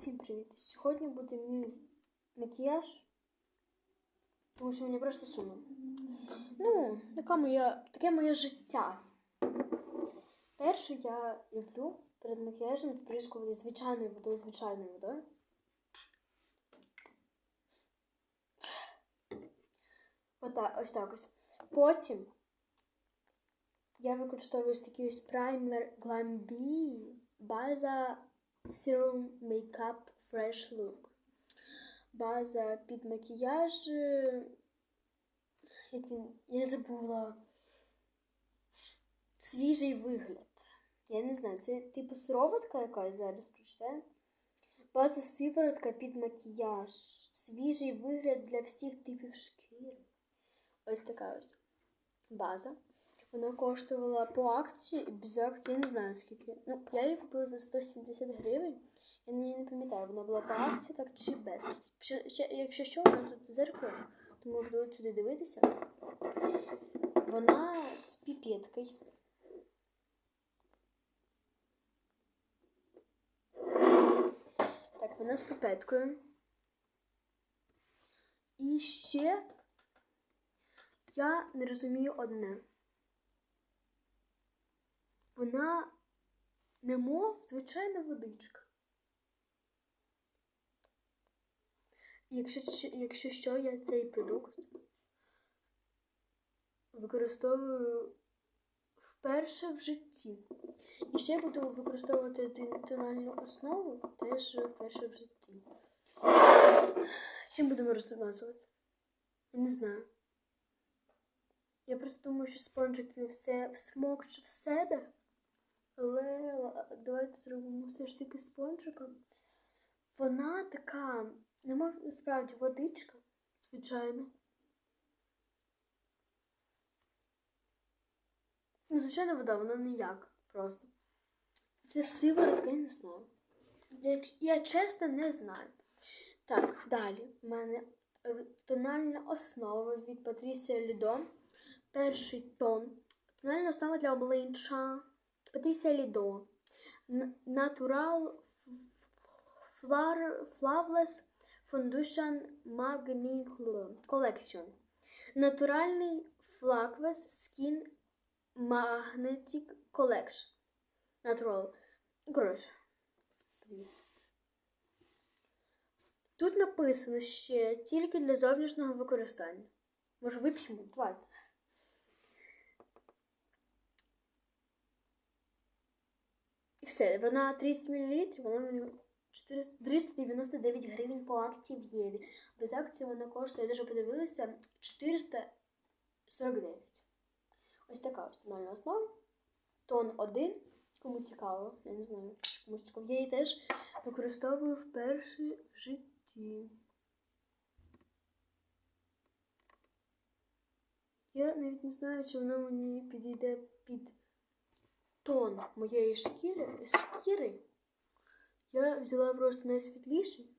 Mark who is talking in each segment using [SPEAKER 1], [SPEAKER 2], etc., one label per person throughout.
[SPEAKER 1] Всім привіт! Сьогодні буде мій макіяж, тому що мені просто сумно. Ну, яка моя, таке моє життя. Перше я люблю перед макіяжем сприскувати звичайною водою, звичайною водою. Ота, ось так ось. Потім я використовую ось такий ось праймер Glambi база Serum Makeup Fresh Look. База під макіяж. е, Як він. Я забула. Свіжий вигляд. Я не знаю, це типу сироватка якась зараз прочитаю. База сиворотка під макіяж. Свіжий вигляд для всіх типів шкіри. Ось така ось база. Вона коштувала по акції без акції, я не знаю скільки. Ну, я її купила за 170 гривень. Я не пам'ятаю, вона була по акції, так чи без. Якщо, якщо що, вона тут зеркало, тому буду сюди дивитися. Вона з піпеткою. Так, вона з піпеткою. І ще я не розумію одне. Вона немов звичайна водичка. Якщо, якщо що, я цей продукт використовую вперше в житті. І ще я буду використовувати тональну основу теж вперше в житті. Чим будемо розмазувати? Я не знаю. Я просто думаю, що спонжик все всмокче в себе. Але давайте зробимо все ж таки спонжиком. Вона така, немов насправді водичка, звичайно. Ну, звичайно, вода, вона ніяк просто. Це сиворотка, я не знаю. Я, чесно не знаю. Так, далі. У мене е, тональна основа від Патрісія Лідо. Перший тон. Тональна основа для обличчя. Патрісія Лідо. Flower- Flawless Foundation Magni Collection. Натуральний Flawless Skin Magnetic Collection. Natural. Коротше. Тут написано ще тільки для зовнішнього використання. Може, вип'ємо? Давайте. І все, вона 30 мл, вона мені 399 гривень по акції в Єві. Без акції вона коштує, я даже подивилася, 449. Ось така ось тональна основа. Тон 1. Кому цікаво, я не знаю, комусь цікаво. Я її теж використовую вперше в житті. Я навіть не знаю, чи вона мені підійде під тон моєї шкіри. шкіри. Я взяла просто найсвітліший.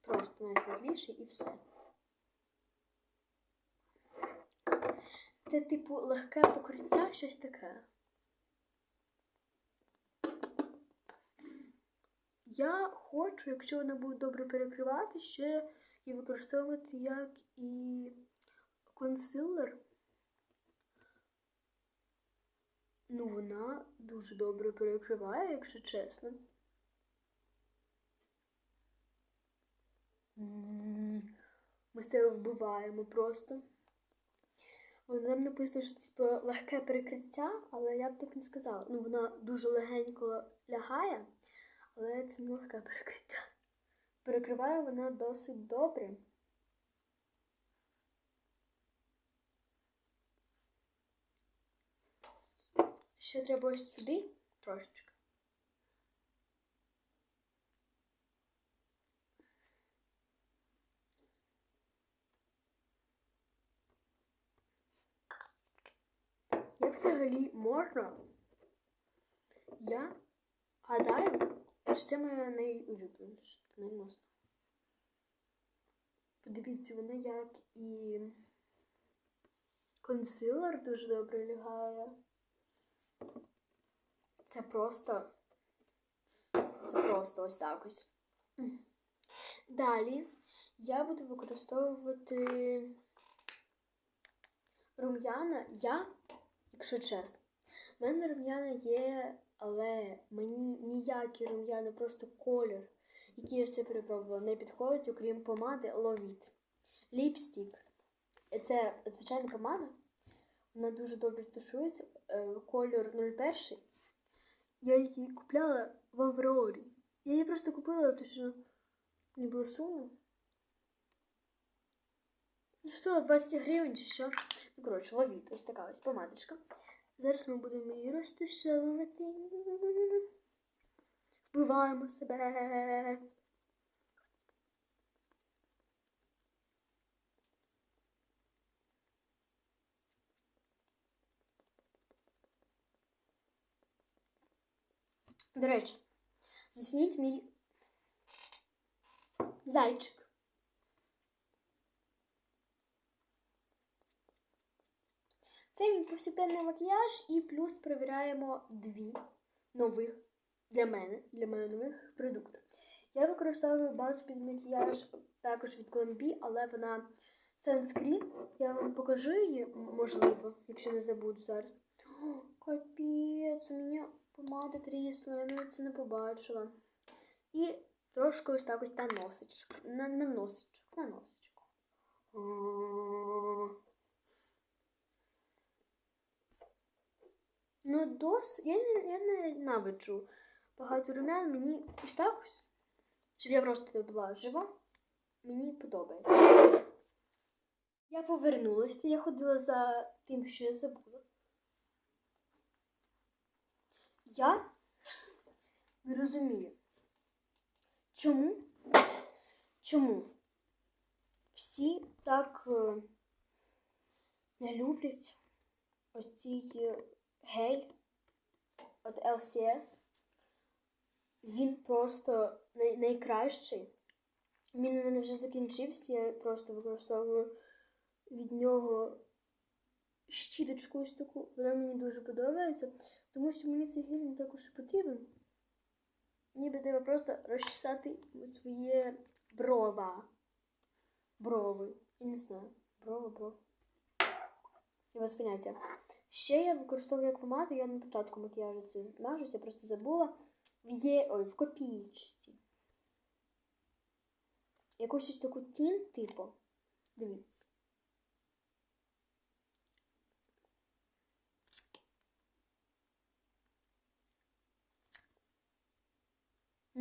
[SPEAKER 1] Просто найсвітліший і все. Це, типу, легке покриття, щось таке. Я хочу, якщо вона буде добре перекривати, ще і використовувати як і консилер. Ну, вона дуже добре перекриває, якщо чесно. Ми себе вбиваємо просто. Вона там написано, що типу, легке перекриття, але я б так не сказала. Ну, вона дуже легенько лягає, але це не легке перекриття. Перекриває вона досить добре. Ще треба ось сюди трошечки. Як взагалі можна? Я гадаю, що це моя найулюбленіша найносно. Подивіться, вона як і консилер дуже добре лягає. Це просто Це просто ось так ось. Далі я буду використовувати рум'яна. Я, якщо чесно, в мене рум'яна є, але мені ніякі рум'яна, просто колір, який я все перепробувала, не підходить, окрім помади Ловіт. Ліпстік. Це звичайна помада. Вона дуже добре тушується. Е, Кольор 01. Я її купляла в Аврорі. Я її просто купила, тому що мені було сумно. Ну що, 20 гривень чи що? Ну, коротше, ловіть. Ось така ось помадочка. Зараз ми будемо її розташовувати. Вбиваємо себе. До речі, засніть мій зайчик. Це мій повсякденний макіяж і плюс перевіряємо дві нових для мене, для мене нових продукти. Я використовую базу під макіяж також від Glambi, але вона санскрін. Я вам покажу її, можливо, якщо не забуду зараз. Капець, у мене помада тріснула, я навіть це не побачила. І трошки ось так ось на носочку. На, на носочок, на носочку. Ну, дос, я не, я не ненавиджу багато румян, мені ось так ось, щоб я просто була жива, мені подобається. Я повернулася, я ходила за тим, що я забула. Я не розумію, чому, чому всі так е, не люблять ось цей е, гель від LCF. Він просто най- найкращий. Він у мене вже закінчився, я просто використовую від нього щіточку ось таку. Вона мені дуже подобається, тому що мені цей гель не також потрібен. Мені би треба просто розчесати своє брова. Брови. Я не знаю. Брова, брова. Я без поняття. Ще я використовую як помаду, я на початку макіяжу це змажуся, я просто забула. В є, ой, в копієчці. Якусь таку тінь, типу. Дивіться.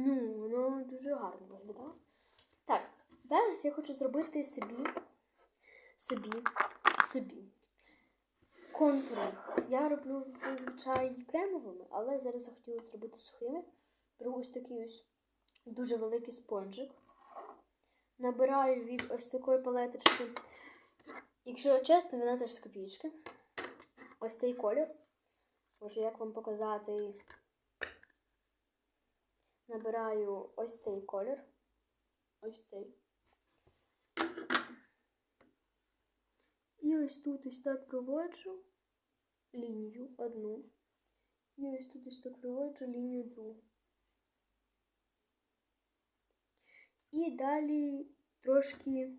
[SPEAKER 1] Ну, воно дуже гарно виглядає. Так, зараз я хочу зробити собі, собі, собі контуринг. Я роблю зазвичай кремовими, але зараз захотіла зробити сухими. Беру ось такий ось дуже великий спонжик. Набираю від ось такої палеточки. Якщо чесно, вона теж з копійки. Ось цей колір. Може, як вам показати, набираю ось цей колір. Ось цей. І ось тут ось так проводжу лінію одну. І ось тут ось так проводжу лінію другу. І далі трошки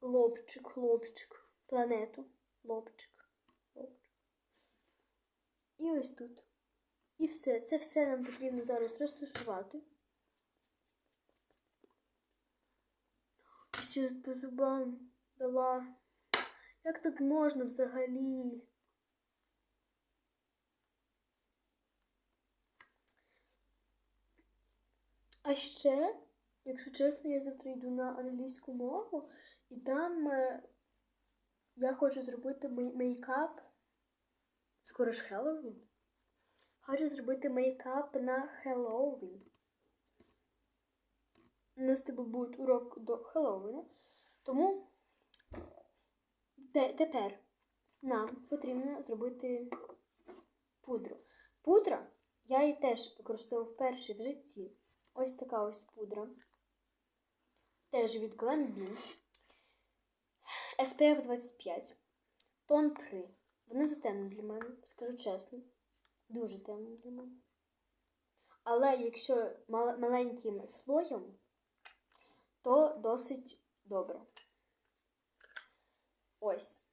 [SPEAKER 1] лобчик, лобчик, планету, лобчик, лобчик. І ось тут. І все. Це все нам потрібно зараз розташувати. Ще по зубам дала. Як так можна взагалі? А ще, якщо чесно, я завтра йду на англійську мову, і там е, я хочу зробити мей- мейкап. Скоро ж Хеллоуін. Хочу зробити мейкап на Хеллоуін. У нас тебе буде урок до Хеллоуіна. Тому те- тепер нам потрібно зробити пудру. Пудра я її теж використовував вперше в житті. Ось така ось пудра. Теж від Glambi. SPF 25. Тон 3. Вона затемна для мене, скажу чесно. Дуже темна для мене. Але якщо мал- маленьким слоєм, то досить добре. Ось.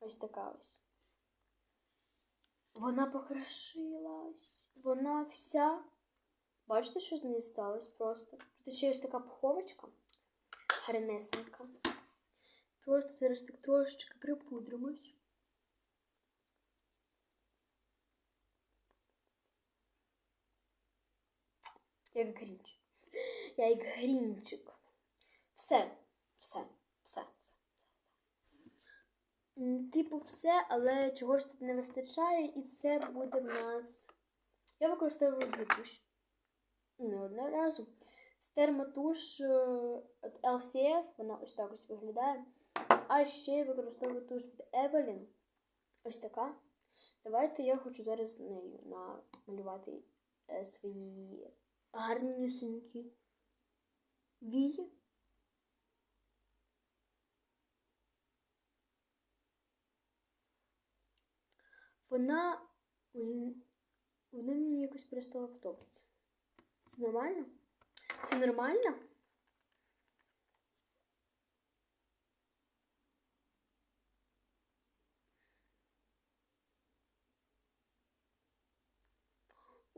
[SPEAKER 1] Ось така ось. Вона покрошилась. Вона вся. Бачите, що з нею сталося просто? Тут ще є така пуховочка. Гарнесенька. Просто зараз так трошечки припудримось. Як грінч. Я як грінчик. Все, все, все, все. Типу, все, але чогось тут не вистачає, і це буде в нас. Я використовую дві туші. Не одного разу. Це термотуш е, від LCF, вона ось так ось виглядає. А ще я використовую туш від Evelyn. Ось така. Давайте я хочу зараз нею намалювати е, свої гарнюсенькі вії. Вона, вона мені якось перестала подобатися. Це нормально? Це нормально?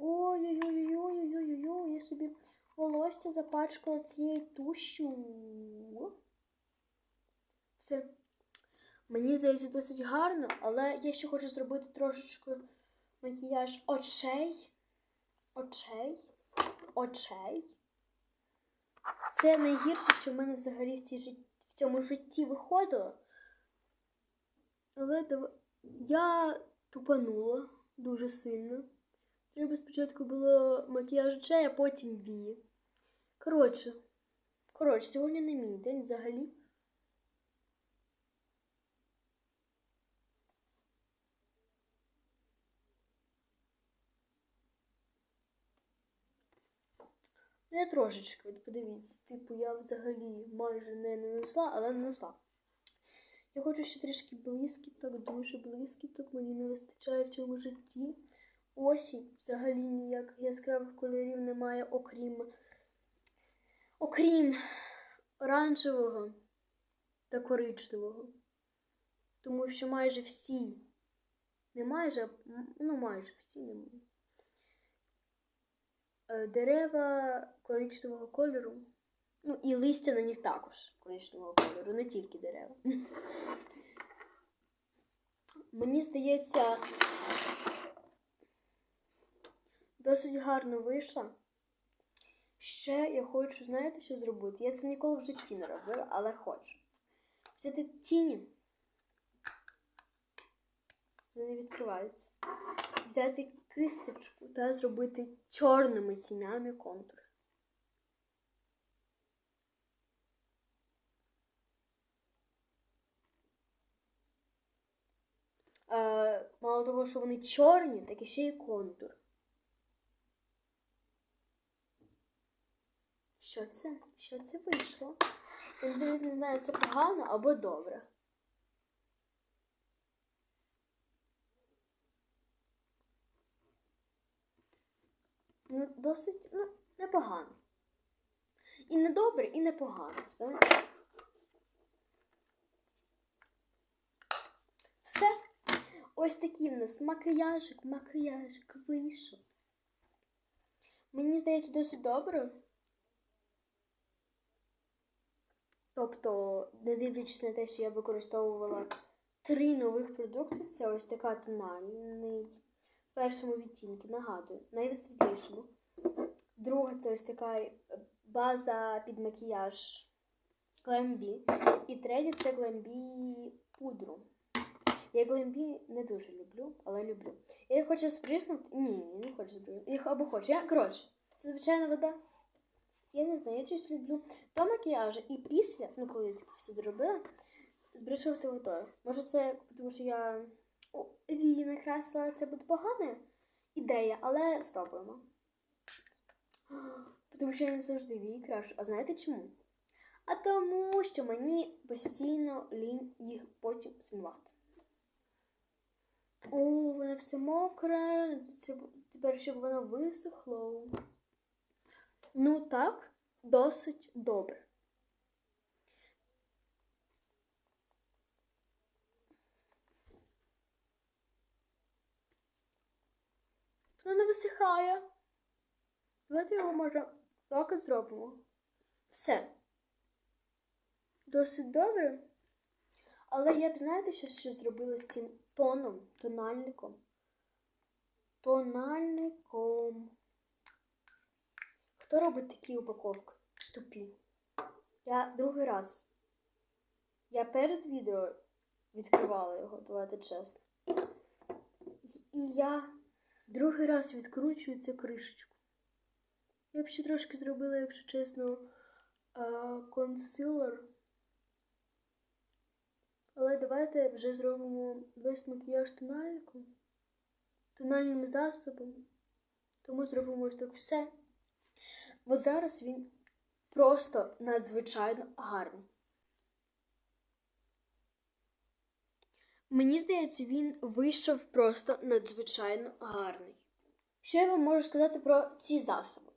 [SPEAKER 1] Ой-ой-ой-ой-ой-ой-ой, я собі волосся запачкала цією тушю. Все. Мені здається, досить гарно, але я ще хочу зробити трошечки макіяж очей. Очей. Очей. Це найгірше, що в мене взагалі в, цій жит- в цьому житті виходило. Але я тупанула дуже сильно. Треба спочатку було макіяж очей, а потім вії. Коротше, коротше, сьогодні не мій день взагалі. Ну, я трошечки, подивіться, типу, я взагалі майже не нанесла, але нанесла. Я хочу ще трішки блискіток, дуже блискіток, мені не вистачає в цьому житті. Осінь взагалі ніяких яскравих кольорів немає, окрім, окрім оранжевого та коричневого. Тому що майже всі, не майже, ну майже всі немає. Е, Дерева коричневого кольору. Ну і листя на них також коричневого кольору, не тільки дерева. Мені здається, досить гарно вийшло. Ще я хочу, знаєте, що зробити? Я це ніколи в житті не робила, але хочу. Взяти тіні. Вони відкриваються. Взяти кисточку та зробити чорними тінями контур. Е, мало того, що вони чорні, так і ще й контур. Що це? Що це вийшло? Я не знаю, це погано або добре. Ну, досить, ну, непогано. І не добре, і непогано. Знаєте? Все. Ось такий в нас макіяжик, макіяжик вийшов. Мені здається, досить добре. Тобто, не дивлячись на те, що я використовувала три нових продукти, це ось така тональний в першому відтінку, нагадую, найвисвітлішому. Друга це ось така база під макіяж Glambi. І третя це Glambi пудру. Я Glambi не дуже люблю, але люблю. Я хочу сприснути. Ні, не хочу сприснути. Або хочу. Я, коротше, це звичайна вода. Я не знаю, я щось люблю до макіяжу і після, ну коли я типу, все доробила, збришувати водою. Може це тому, що я вії накрасила, це буде погана ідея, але спробуємо. Тому що я не завжди вії крашу. А знаєте чому? А тому, що мені постійно лінь їх потім змивати. О, воно все мокре. Тепер, щоб воно висохло. Ну так, досить добре. Воно не висихає. Давайте його може і зробимо. Все. Досить добре. Але я б, знаєте, що ще зробила з цим тоном, тональником. Тональником. Хто робить такі упаковки? Тупі. Я другий раз. Я перед відео відкривала його, давайте чесно. І я другий раз відкручую цю кришечку. Я б ще трошки зробила, якщо чесно, консилер. Але давайте вже зробимо весь макіяж тональником, тональним засобом. Тому зробимо ось так все. От зараз він просто надзвичайно гарний. Мені здається, він вийшов просто надзвичайно гарний. Що я вам можу сказати про ці засоби?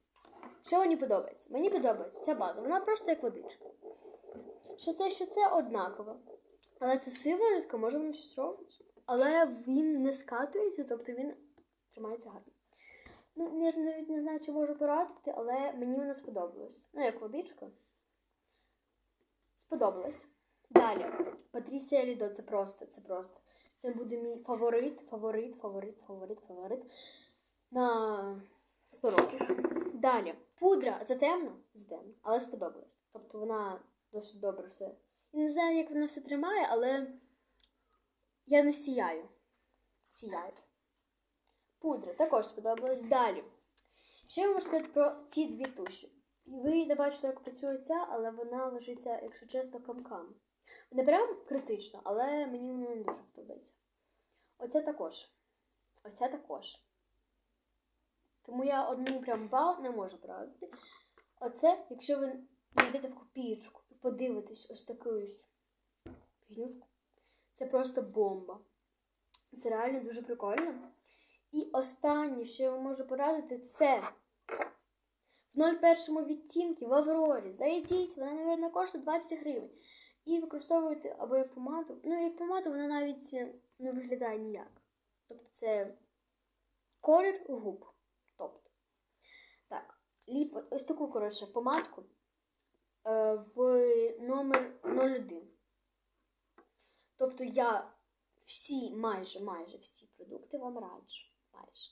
[SPEAKER 1] Що мені подобається? Мені подобається ця база, вона просто як водичка. Що це, що це однаково. Але це сиворотка, може воно щось робить. Але він не скатується, тобто він тримається гарно. Ну, я навіть не знаю, чи можу порадити, але мені вона сподобалась. Ну, як водичка. Сподобалось. Далі. Патрісія Лідо, це просто, це просто. Це буде мій фаворит, фаворит, фаворит, фаворит, фаворит. На 100 років. Далі. Пудра затемна, затемна, але сподобалась. Тобто вона досить добре все. Я не знаю, як вона все тримає, але я не сіяю. Сіяю. Пудра також сподобалась. Далі. Що я можу сказати про ці дві туші? Ви не бачите, як працює ця, але вона лежиться, якщо чесно, камкам. Не прям критично, але мені вона не дуже подобається. Оця також. Оця також. Тому я одну прям вау не можу порадити. Оце, якщо ви знайдете в копієчку і подивитесь ось таку ось фігнюшку, це просто бомба. Це реально дуже прикольно. І останнє, що я вам можу порадити, це в 01 відтінку в Аврорі. Зайдіть, вона, мабуть, коштує 20 гривень. І використовуєте або як помаду. Ну, як помаду, вона навіть не виглядає ніяк. Тобто це колір губ. Тобто. Так, ліп, ось таку, коротше, помадку е, в номер 01. Тобто я всі, майже, майже всі продукти вам раджу. Майже.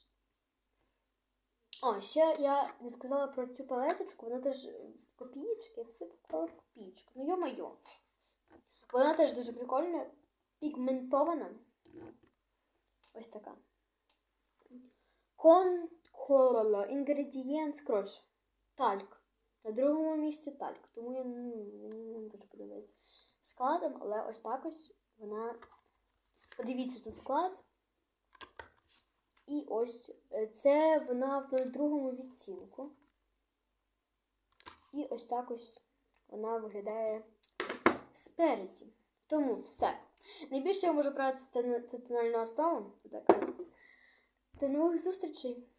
[SPEAKER 1] О, ще я не сказала про цю палеточку, вона теж в копієчки, я все поклала в копієчку. Ну, йо-моє. Вона теж дуже прикольна, пігментована. Ось така. Конколо, інгредієнт, коротше, тальк. На другому місці тальк. Тому я ну, не дуже подобається складом, але ось так ось вона. Подивіться тут склад. І ось е, це вона в другому відцінку. І ось так ось вона виглядає спереді. Тому все. Найбільше я можу брати це тональну основу. До нових зустрічей!